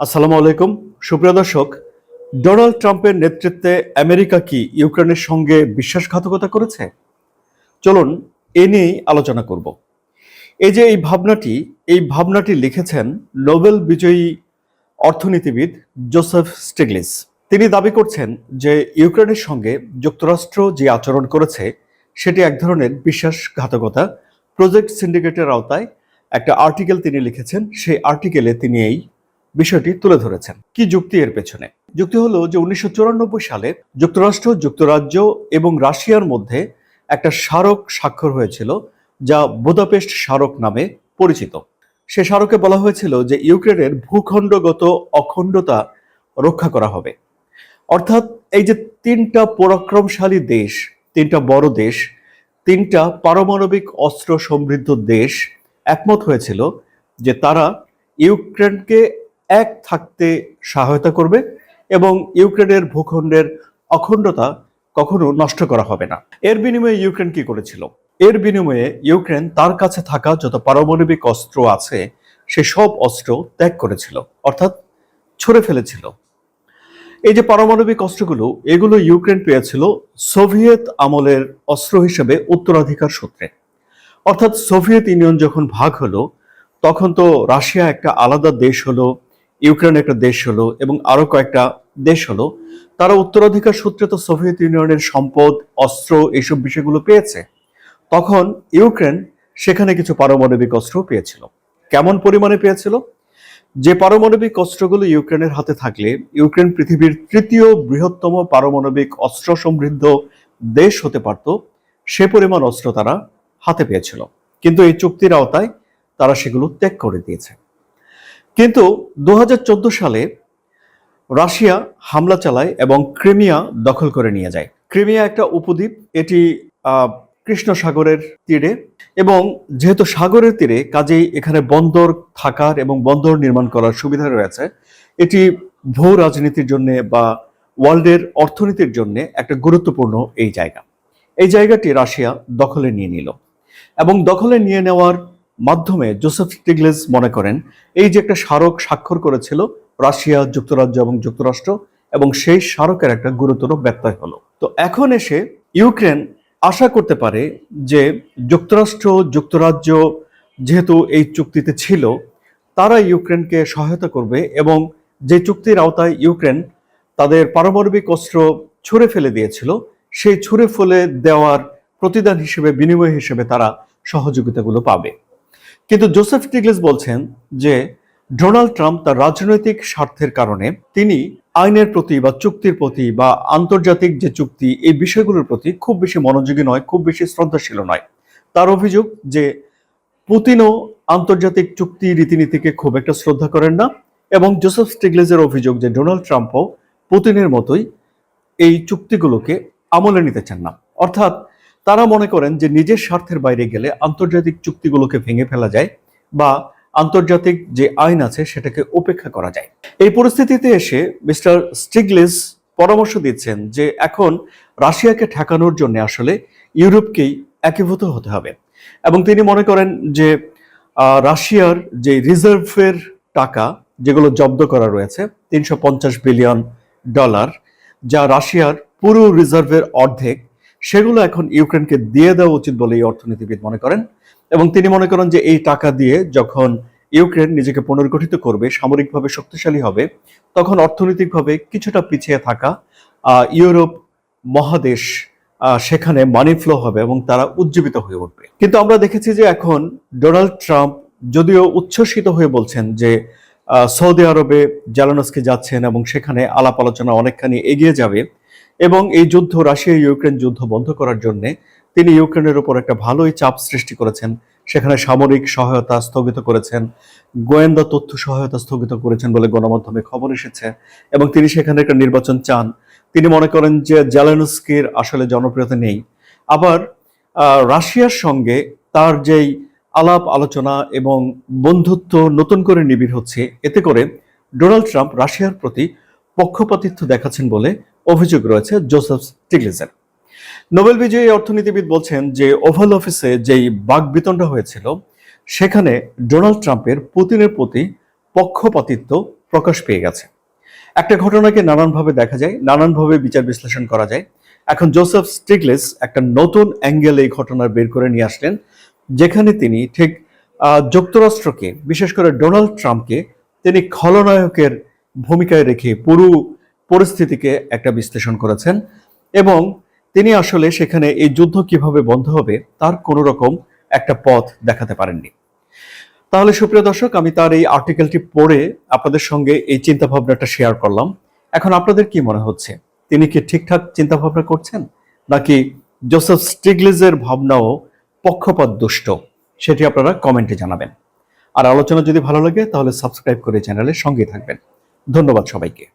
আসসালামু আলাইকুম। সুপ্রিয় দর্শক, ডোনাল্ড ট্রাম্পের নেতৃত্বে আমেরিকা কি ইউক্রেনের সঙ্গে বিশ্বাসঘাতকতা করেছে? চলুন এ নিয়েই আলোচনা করব। এই যে এই ভাবনাটি এই ভাবনাটি লিখেছেন নোবেল বিজয়ী অর্থনীতিবিদ জোসেফ স্টিগলিস। তিনি দাবি করছেন যে ইউক্রেনের সঙ্গে যুক্তরাষ্ট্র যে আচরণ করেছে, সেটি এক ধরনের বিশ্বাসঘাতকতা। প্রজেক্ট সিন্ডিকেটের আওতায় একটা আর্টিকেল তিনি লিখেছেন, সেই আর্টিকেলে তিনি এই বিষয়টি তুলে ধরেছেন। কি যুক্তি এর পেছনে? যুক্তি হলো যে উনিশশো সালে যুক্তরাষ্ট্র, যুক্তরাজ্য এবং রাশিয়ার মধ্যে একটা স্মারক স্বাক্ষর হয়েছিল যা বুদাপেস্ট স্মারক নামে পরিচিত। সে স্মারকে বলা হয়েছিল যে ইউক্রেনের ভূখণ্ডগত অখণ্ডতা রক্ষা করা হবে। অর্থাৎ এই যে তিনটা পরাক্রমশালী দেশ, তিনটা বড় দেশ, তিনটা পারমাণবিক অস্ত্র সমৃদ্ধ দেশ একমত হয়েছিল যে তারা ইউক্রেনকে এক থাকতে সহায়তা করবে এবং ইউক্রেনের ভূখণ্ডের অখণ্ডতা কখনো নষ্ট করা হবে না। এর বিনিময়ে ইউক্রেন কি করেছিল? এর বিনিময়ে ইউক্রেন তার কাছে থাকা যত পারমাণবিক অস্ত্র আছে, সে সব অস্ত্র ত্যাগ করেছিল, অর্থাৎ ছুড়ে ফেলেছিল। এই যে পারমাণবিক অস্ত্রগুলো, এগুলো ইউক্রেন পেয়েছিল সোভিয়েত আমলের অস্ত্র হিসেবে উত্তরাধিকার সূত্রে। অর্থাৎ সোভিয়েত ইউনিয়ন যখন ভাগ হলো, তখন তো রাশিয়া একটা আলাদা দেশ হলো ইউক্রেন একটা দেশ হলো এবং আরও কয়েকটা দেশ হলো, তারা উত্তরাধিকার সূত্রে তো সোভিয়েত ইউনিয়নের সম্পদ, অস্ত্র এইসব বিষয়গুলো পেয়েছে। তখন ইউক্রেন সেখানে কিছু পারমাণবিক অস্ত্র পেয়েছিল। কেমন পরিমাণে পেয়েছিল? যে পারমাণবিক অস্ত্রগুলো ইউক্রেনের হাতে থাকলে, ইউক্রেন পৃথিবীর তৃতীয় বৃহত্তম পারমাণবিক অস্ত্র সমৃদ্ধ দেশ হতে পারত, সে পরিমাণ অস্ত্র তারা হাতে পেয়েছিল। কিন্তু এই চুক্তির আওতায় তারা সেগুলো ত্যাগ করে দিয়েছে। কিন্তু দু হাজার চোদ্দ সালে রাশিয়া হামলা চালায় এবং ক্রিমিয়া দখল করে নিয়ে যায়। ক্রিমিয়া একটা উপদ্বীপ, এটি কৃষ্ণ সাগরের তীরে এবং যেহেতু সাগরের তীরে কাজেই এখানে বন্দর থাকার এবং বন্দর নির্মাণ করার সুবিধা রয়েছে, এটি ভূ রাজনীতির জন্য বা ওয়ার্ল্ডের অর্থনীতির জন্য একটা গুরুত্বপূর্ণ এই জায়গা। এই জায়গাটি রাশিয়া দখলে নিয়ে নিল এবং দখলে নিয়ে নেওয়ার মাধ্যমে জোসেফ স্টিগলেস মনে করেন, এই যে একটা স্মারক স্বাক্ষর করেছিল রাশিয়া, যুক্তরাজ্য এবং যুক্তরাষ্ট্র, এবং সেই স্মারকের একটা গুরুতর ব্যত্যয় হলো। তো এখন এসে ইউক্রেন আশা করতে পারে যে যুক্তরাষ্ট্র, যুক্তরাজ্য যেহেতু এই চুক্তিতে ছিল তারা ইউক্রেনকে সহায়তা করবে এবং যে চুক্তির আওতায় ইউক্রেন তাদের পারমাণবিক অস্ত্র ছুঁড়ে ফেলে দিয়েছিল, সেই ছুঁড়ে ফেলে দেওয়ার প্রতিদান হিসেবে, বিনিময় হিসেবে তারা সহযোগিতাগুলো পাবে। কিন্তু জোসেফ টিগলেস বলছেন যে ডোনাল্ড ট্রাম্প তার রাজনৈতিক স্বার্থের কারণে তিনি আইনের প্রতি বা চুক্তির প্রতি বা আন্তর্জাতিক যে চুক্তি, এই বিষয়গুলোর প্রতি খুব বেশি মনোযোগী নয়, খুব বেশি শ্রদ্ধাশীল নয়। তার অভিযোগ যে পুতিনও আন্তর্জাতিক চুক্তি রীতিনীতিকে খুব একটা শ্রদ্ধা করেন না এবং জোসেফ স্টিগলেজের অভিযোগ যে ডোনাল্ড ট্রাম্পও পুতিনের মতোই এই চুক্তিগুলোকে আমলে নিতে চান না। অর্থাৎ তারা মনে করেন যে নিজের স্বার্থের বাইরে গেলে আন্তর্জাতিক চুক্তিগুলোকে ভেঙে ফেলা যায় বা আন্তর্জাতিক যে আইন আছে সেটাকে উপেক্ষা করা যায়। এই পরিস্থিতিতে এসে মিস্টার স্টিগলিস পরামর্শ দিচ্ছেন যে এখন রাশিয়াকে ঠেকানোর জন্য আসলে ইউরোপকেই একীভূত হতে হবে। এবং তিনি মনে করেন যে রাশিয়ার যে রিজার্ভের টাকা যেগুলো জব্দ করা রয়েছে, তিনশো পঞ্চাশ বিলিয়ন ডলার, যা রাশিয়ার পুরো রিজার্ভের অর্ধেক সেগুলো এখন ইউক্রেনকে দিয়ে দেওয়া উচিত বলে এই অর্থনীতিবিদ মনে করেন। এবং তিনি মনে করেন যে এই টাকা দিয়ে যখন ইউক্রেন নিজেকে পুনর্গঠিত করবে, সামরিকভাবে শক্তিশালী হবে, তখন অর্থনৈতিকভাবে কিছুটা পিছিয়ে থাকা ইউরোপ মহাদেশ সেখানে মানি ফ্লো হবে এবং তারা উজ্জীবিত হয়ে উঠবে। কিন্তু আমরা দেখেছি যে এখন ডোনাল্ড ট্রাম্প যদিও উচ্ছ্বসিত হয়ে বলছেন যে সৌদি আরবে জ্যালানস্কি যাচ্ছেন এবং সেখানে আলাপ আলোচনা অনেকখানি এগিয়ে যাবে এবং এই যুদ্ধ রাশিয়া ইউক্রেন যুদ্ধ বন্ধ করার জন্য তিনি ইউক্রেনের উপর একটা ভালোই চাপ সৃষ্টি করেছেন। সেখানে সামরিক সহায়তা স্থগিত করেছেন, গোয়েন্দা তথ্য সহায়তা স্থগিত করেছেন বলে গণমাধ্যমে খবর এসেছে এবং তিনি সেখানে একটা নির্বাচন চান। তিনি মনে করেন যে জ্যালানস্কির আসলে জনপ্রিয়তা নেই। আবার রাশিয়ার সঙ্গে তার যেই আলাপ আলোচনা এবং বন্ধুত্ব নতুন করে নিবিড় হচ্ছে, এতে করে ডোনাল্ড ট্রাম্প রাশিয়ার প্রতি পক্ষপাতিত্ব দেখাচ্ছেন বলে অভিযোগ রয়েছে জোসেফ স্টিগলিসের নোবেল বিজয়ী অর্থনীতিবিদ বলছেন যে ওভাল অফিসে যেই বাকবিতণ্ডা হয়েছিল, সেখানে ডোনাল্ড ট্রাম্পের পুতিনের প্রতি পক্ষপাতিত্ব প্রকাশ পেয়ে গেছে। একটা ঘটনাকে নানানভাবে দেখা যায়, নানানভাবে বিচার বিশ্লেষণ করা যায়। এখন জোসেফ স্টিগলেস একটা নতুন অ্যাঙ্গেল এই ঘটনা বের করে নিয়ে আসলেন, যেখানে তিনি ঠিক যুক্তরাষ্ট্রকে, বিশেষ করে ডোনাল্ড ট্রাম্পকে, তিনি খলনায়কের ভূমিকায় রেখে পুরো পরিস্থিতিকে একটা বিশ্লেষণ করেছেন এবং তিনি আসলে সেখানে এই যুদ্ধ কীভাবে বন্ধ হবে তার কোনো রকম একটা পথ দেখাতে পারেননি। তাহলে সুপ্রিয় দর্শক, আমি তার এই আর্টিকেলটি পড়ে আপনাদের সঙ্গে এই চিন্তা ভাবনাটা শেয়ার করলাম। এখন আপনাদের কি মনে হচ্ছে? তিনি কি ঠিকঠাক চিন্তা ভাবনা করছেন? নাকি জোসেফ স্টিগলিজের ভাবনাও পক্ষপাত দুষ্ট? সেটি আপনারা কমেন্টে জানাবেন। আর আলোচনা যদি ভালো লাগে, তাহলে সাবস্ক্রাইব করে চ্যানেলের সঙ্গে থাকবেন। ধন্যবাদ সবাইকে।